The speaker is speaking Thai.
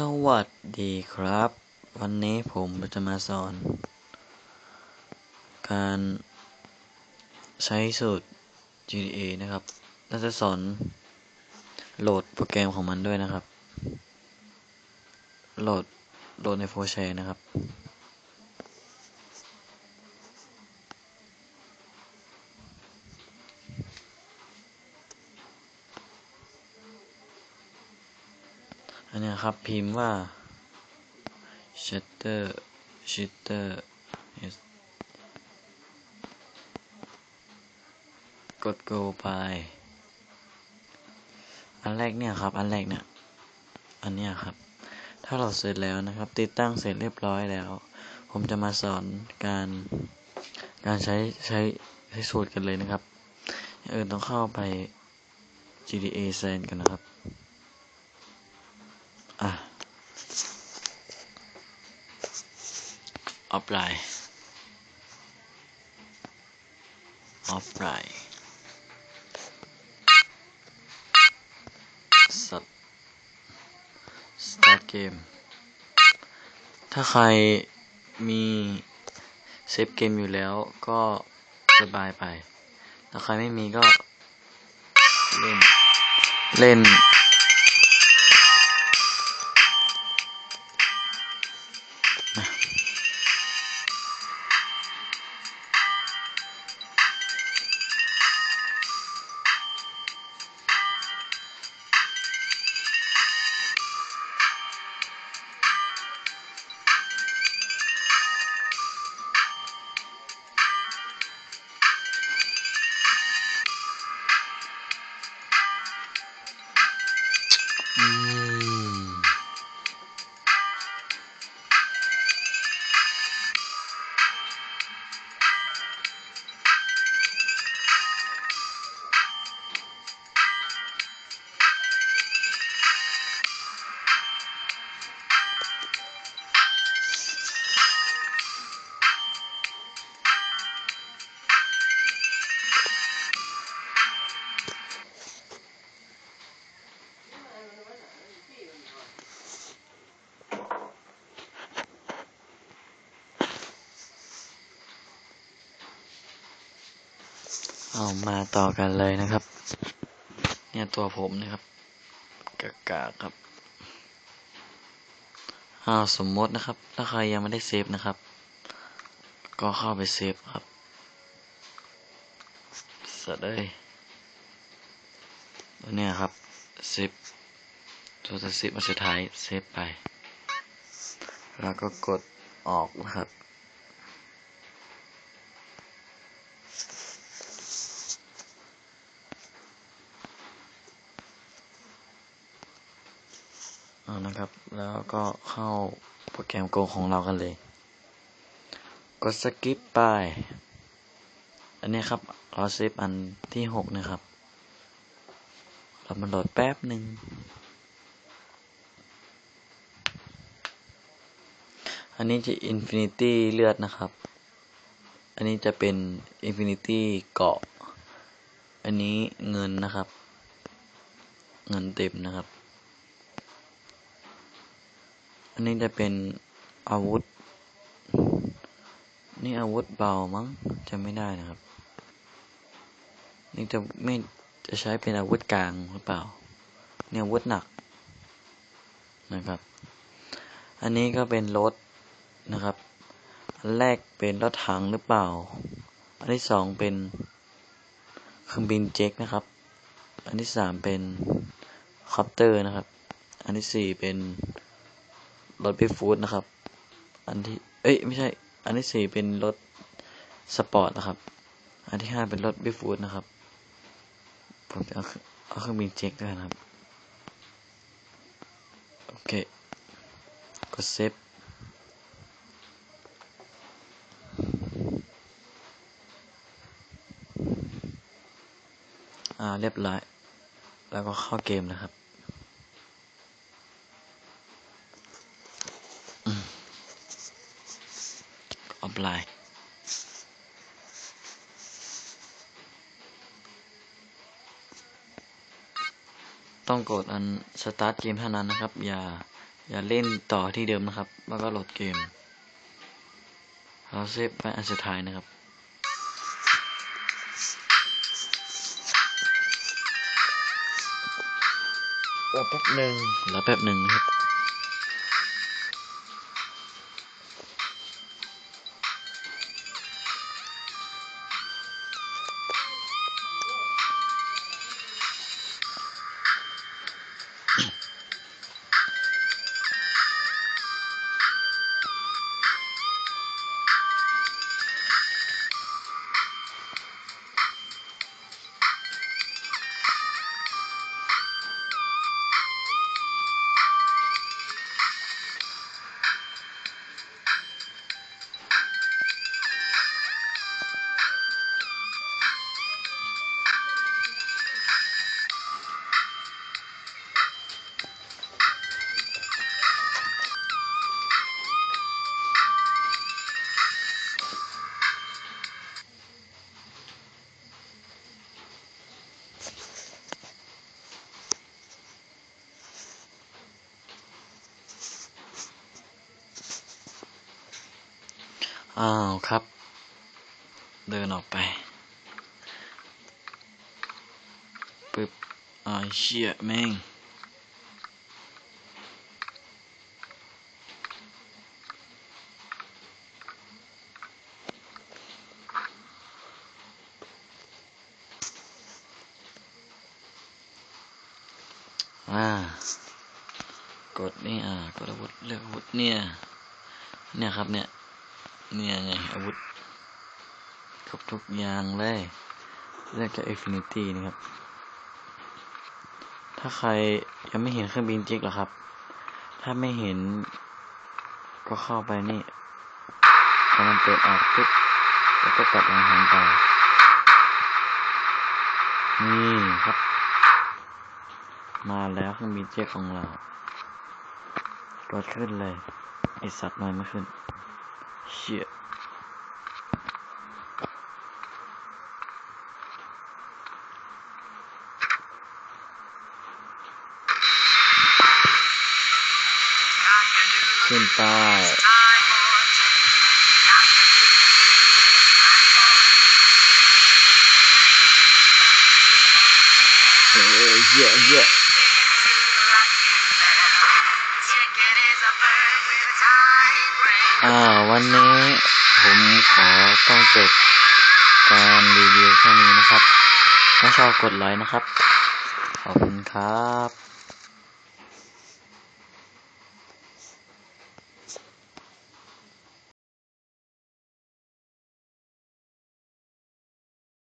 สวัสดีครับ วันนี้ผมจะมาสอน การใช้สูตร GDA นะครับและจะสอนโหลดโปรแกรมของมันด้วยนะครับ โหลดโหลดในโฟร์แชร์นะครับ อั นเนี้ยครับ พิมพ์ว่า shutter shutter yes กด go ไป อันแรกเนี่ยครับ อันแรกเนี่ย อันเนี้ยครับ ถ้าเราเสร็จแล้วนะครับ ติดตั้งเสร็จเรียบร้อยแล้ว ผมจะมาสอนการ การใช้ใช้ใช้สูตรกันเลยนะครับเออต้องเข้าไป GTA Send กันนะครับ อะ ออฟไลน์ ออฟไลน์สัตสตาร์เกม ถ้าใครมีเซฟเกมอยู่แล้วก็สบายไป ถ้าใครไม่มีก็ เล่น เล่น เอามาต่อกันเลยนะครับ เนี่ยตัวผมนะครับกากาครับอ้าวสมมตินะครับ ถ้าใครยังไม่ได้เซฟนะครับ ก็เข้าไปเซฟครับสัตว์เลยตัวเนี้ยครับเซฟตัวจะเซฟมาสุดท้ายเซฟไป แล้วก็กดออกนะครับ เอานะครับ แล้วก็เข้าโปรแกมโกงของเรากันเลย กดสกิปไป อันนี้ครับ เราเซฟอันที่หกนะครับ เรามาโหลดแป๊บหนึ่งอันนี้จะ Infinity เลือดนะครับ อันนี้จะเป็น Infinity เกาะ อันนี้เงินนะครับ เงินเต็มนะครับ อันนี้จะเป็นอาวุธ นี่อาวุธเบามั้งจะไม่ได้นะครับ นี่จะไม่จะใช้เป็นอาวุธกลางหรือเปล่า เนี่ยอาวุธหนักนะครับ อันนี้ก็เป็นรถนะครับ อันแรกเป็นรถถังหรือเปล่า อันที่สองเป็นเครื่องบินเจ็ตนะครับ อันที่สามเป็นคอปเตอร์นะครับ อันที่สี่เป็น รถบิ๊ฟูดนะครับ อันที่ เอ้ย ไม่ใช่ อันที่สี่เป็นรถสปอร์ตนะครับ อันที่ห้าเป็นรถบิ๊ฟูดนะครับ ผมจะเอาเอาเครื่องบินเจ็ตด้วยนะครับ โอเค กดเซฟอ่าเรียบร้อย แล้วก็เข้าเกมนะครับ ออฟ ไลน์ ต้องกดอันสตาร์ทเกมเท่านั้นนะครับ อย่าอย่าเล่นต่อที่เดิมนะครับ แล้วก็โหลดเกมเราเซฟไปอันสุดท้ายนะครับรอแป๊บหนึ่งแล้วแป๊บหนึ่งนะครับ อ้าวครับ เดินออกไปปึ๊บอ้าเชี่ยแม่งอากดนี่อ่ากดอาวุธเลือกอาวุธเนี่ย เนี่ยครับเนี่ย เนี่ยไง อาวุธครบทุกอย่างเลยเลือกจาก Infinity นะครับ ถ้าใครยังไม่เห็นเครื่องบินจิกหรอครับ ถ้าไม่เห็น ก็เข้าไปนี่พอมันเปิดออกปุ๊บแล้วก็กลับมาหันต่อนี่ครับ มาแล้วเครื่องบินเจ็ตของเรา กดขึ้นเลยไอสัตว์น้อยไม่ขึ้น เชี่ยขึ้ วันนี้ผมขอต้องจบการรีวิวแค่นี้นะครับ ถ้าชอบกดไลค์นะครับ ขอบคุณครับ